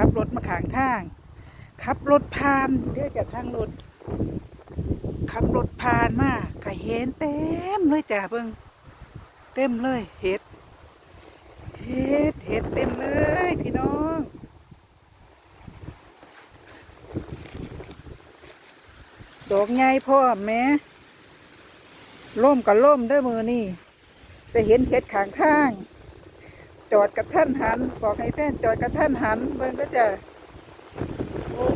ขับรถมาขางทาง ขับรถผ่านเดี๋ยวจะทางรถขับรถผ่านมาก็เห็นเต็มเลยจ้ะเบิ่งเต็มเลยเห็ดเห็ดเห็ดเต็มเลยพี่น้องดอกใหญ่พ่อแม่ล่มกับล่มเด้อมือนี่จะเห็นเห็ดขางข้าง จอดกับท่านหัน บอกให้แฟนจอดกับท่านหันเบิ่งก็จะโอ้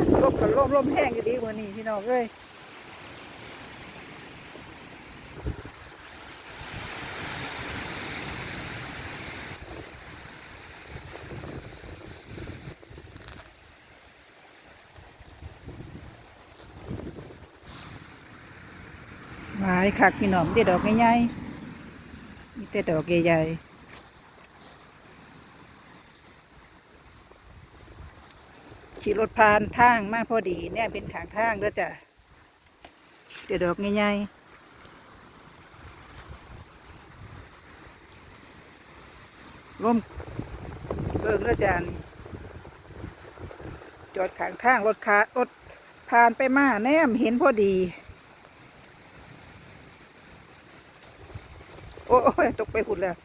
ยล่มกับลมลมแห้งอยู่ดีมือนี่พี่น้องเอ้ยหลายคักพี่น้องมีแต่ดอกใหญ่ๆมีแต่ดอกใหญ่ๆ ขี่รถผ่านทางมาพอดีเนี่ยเป็นขางทางเด้อจ้ะเดี๋ยวดอกใหญ่ๆร่มเบิ่งเด้อจ้ะนี่จอดขางทางรถขารถผ่านไปมาแนมเห็นพอดี โอ้ยตกไปหุ่นแล้ว